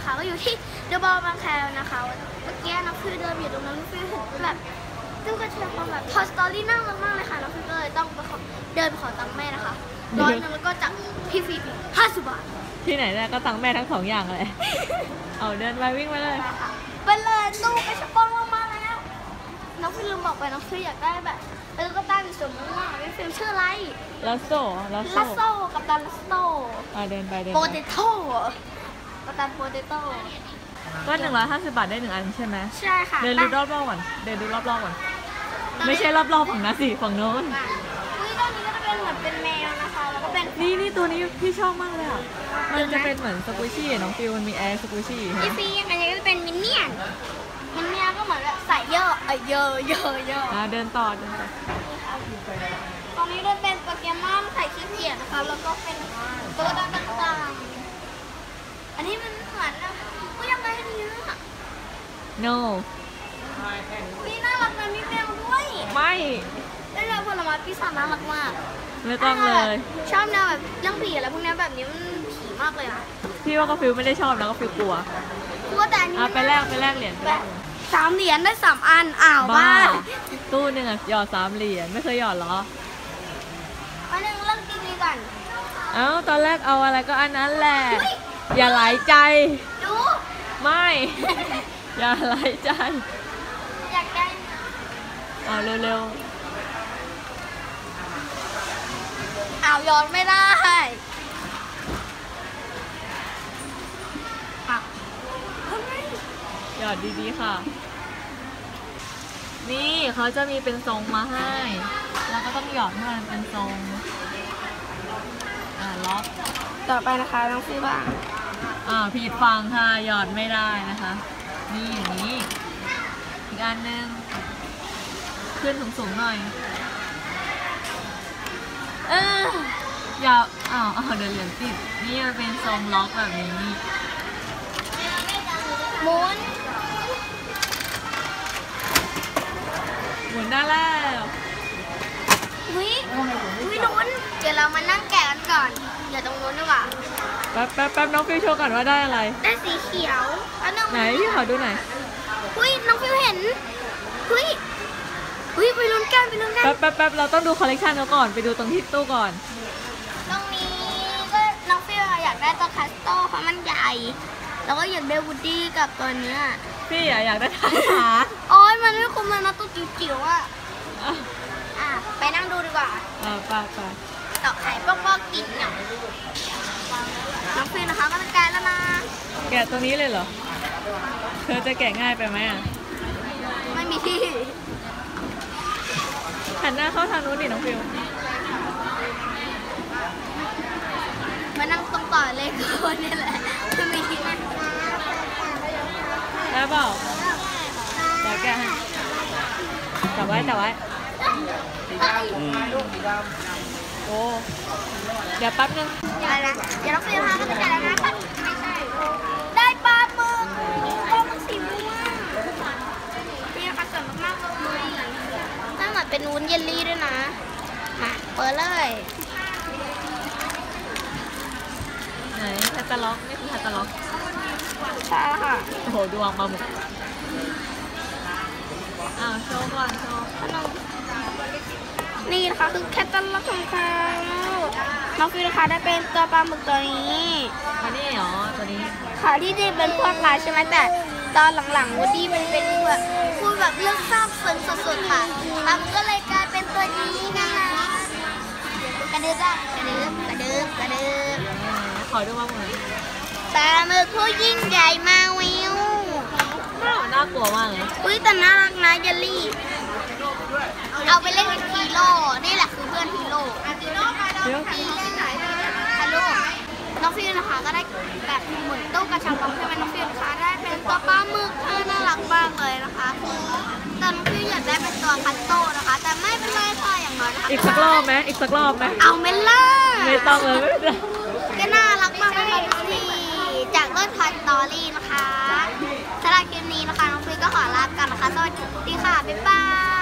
นะคะ ก็อยู่ที่เดอะบอลบางแคนะคะเมื่อกี้น้องฟิวเดินอยู่ตรงนั้นน้องฟิวเห็นแบบตู้กระเทียมความแบบทอสตอรี่น่ารักมากเลยค่ะน้องฟิวก็เลยต้องไปขอเดินไปขอตังค์แม่นะคะร้อยหนึงแล้วก็จากพี่ฟิล์มห้าสิบบาทที่ไหนเนี่ยก็ตังค์แม่ทั้งสองอย่างเลยเอาเดินไปวิ่งไปเลยไปเลยตู้กระชับปองลงมาแล้วน้องฟิลลืมบอกไปน้องฟิลอยากได้แบบเออก็ตั้งสมมติว่าพี่ฟิลชื่ออะไรลัสโซ่ลัสลัสโซ่โซกับตันลัสโซอ่าเดินไปเดินโปไปเตโต้ กับตันโปเตโต้ก็หนึ่งร้อยห้าสิบบาทได้หนึ่งอันใช่ไหมใช่ค่ะเดินดูรอบๆก่อนเดินดูรอบๆก่อนไม่ใช่รอบๆฝั่งนั้นสิฝั่งโน้นอุ้ยตอนนี้ก็จะเป็นเหมือนเป็นแมวนะคะแล้วก็เป็นนี่นี่ตัวนี้พี่ชอบมากเลยอะมันจะเป็นเหมือนสกูชี่น้องฟิวมันมีแอร์สกูชี่พี่ฟิล์มอันนี้ก็จะเป็นมินเนี่ยนมินเนี่ยนก็เหมือนแบบใส่เยอะเออเยอะเยอะเยอะอ่าเดินต่อเดินต่อตอนนี้ก็เป็นโปเกมอนใส่ขี้เกียจนะคะแล้วก็เป็นตัวต่างๆ อันนี้มันเหมือนนะก็ยังไงดีนะ no มีน่ารักนะมีแมวด้วยไม่ได้เลยผลไม้พิซซ่าน่ารักมากไม่ต้องเลย ชอบแนวแบบเรื่องผีอะไรพวกเนี้ยแบบนี้มันผีมากเลยอะพี่ว่าก็ฟิวไม่ได้ชอบนะก็ฟิวกลัวกลัวแต่อันนี้อะไปแลกไปแลกเหรียญแบบสามเหรียญได้สามอันอ้าวบ้าบ้าตู้หนึ่งอะหยอดสามเหรียญไม่เคยหยอดเหรออันหนึ่งเรื่องดีๆก่อนเอ้าตอนแรกเอาอะไรก็อันนั้นแหละ อย่าหลายใจ ดู ไม่ อย่าหลายใจอยากได้เอาเร็วอ้าวย้อนไม่ได้อ้าวทำไมๆหยอดดีๆค่ะ นี่เขาจะมีเป็นทรงมาให้ แล้วก็ต้องหยอดให้มันเป็นทรง อ่าล็อกต่อไปนะคะน้องฟิวบ้าง อ่าผิดฝั่งค่ะ หยอดไม่ได้นะคะ นี่อย่างนี้ อีกอันหนึงขึ้นสูงๆหน่อย เอออย่าอ้าวอ้าวเดินเหรียญติด นี่มันเป็นทรงล็อกแบบนี้ หมุน หมุนได้แล้ววิวิลุ้นเดี๋ยวเรามานั่งแกะกันก่อนเดี๋ยวตรงนู้นดีกว่า แป๊บแป๊บแป๊บน้องฟิวโชว์ก่อนว่าได้อะไร ได้สีเขียวอันนึงไหนพี่ขอดูหน่อยอุ้ยน้องฟิวเห็นอุ้ยอุ้ยไปลุ้นกันไปลุ้นกันแป๊บแป๊บแป๊บเราต้องดูคอลเลกชันเขาก่อนไปดูตรงที่ตู้ก่อนตรงนี้ก็น้องฟิวอยากได้ตัวคัสโตเพราะมันใหญ่ แล้วก็อยากได้วูดดี้กับตัวเนี้ยพี่อะอยากได้ทหารโอ้ยมันไม่คุ้มเลยนะตัวจิ๋วๆอะอะอะไปนั่งดูดีกว่าอ่าไปไป ต่อไข่ป๊อกๆกินเนี่ยน้องฟิวนะคะก็จะแกะแล้วนะแกะตัวนี้เลยเหรอ เธอจะแกะง่ายไปไหมอะ ไม่มีที่หันหน้าเข้าทางนู้นดิน้องฟิวมานั่งตรงต่อเลยคนนี่แหละไม่มีที่นั่งได้เปล่าเดี๋ยวแกะให้จับไว้จับไว้โอ้เดี๋ยวแป๊บนึงอะไรนะเดี๋ยวน้องฟิวพาก็จะแกะแล้วนะคะไม่ใช่ ได้ปลาหมึกปลาหมึกสีม่วงนี่นะคะสวยมากๆเลยน่าเหมือนเป็นวุ้นเยลลี่ด้วยนะ มาเปิดเลย ไหนแคตตาล็อกนี่คือแคตตาล็อกใช่ค่ะ โอ้โหดูออกมาหมดอ้าวโชว์ก่อนโชว์ขนม นี่นะคะคือแคตตาล็อกของเขาน้องฟิวนะคะได้เป็นตัวปลาหมึกตัวนี้อันนี้เหรอตัวนี้ค่ะที่จะเป็นพวกลาใช่ไหมแต่ตอนหลังๆวูดดี้มันเป็นแบบพูดแบบเรื่องซาบซึ้งสุดๆค่ะมันก็เลยกลายเป็นตัวนี้นะคะกระดึ๊บกระดึ๊บกระดึ๊บกระดึ๊บขอดูมาหมดปลาหมึกผู้ยิ่งใหญ่มาวิวน่ากลัวมากเลยอุ้ยแต่น่ารักนะเยลลี่ เอาไปเล่นเป็นฮีโร่นี่แหละคือเพื่อนฮีโร่ เดี๋ยวฮัลโหลน้องฟิวนะคะก็ได้แบบเหมือนตู้กระชับปองใช่ไหมน้องฟิวนะคะได้เป็นตัวปลาหมึกเออน่ารักมากเลยนะคะแต่น้องฟิวอยากได้เป็นตัวคัตโต้นะคะ แต่ไม่เป็นไรค่ะอย่างน้อยนะคะอีกสักรอบไหมอีกสักรอบไหมเอาเมล่าไม่ต้องเลยไม่ต้องก็น่ารักมากนะคะดูสิจากเรื่องทอยสตอรี่นะคะสำหรับคลิปนี้นะคะน้องฟิวก็ขอลาไปก่อนนะคะสวัสดีค่ะบ๊ายบาย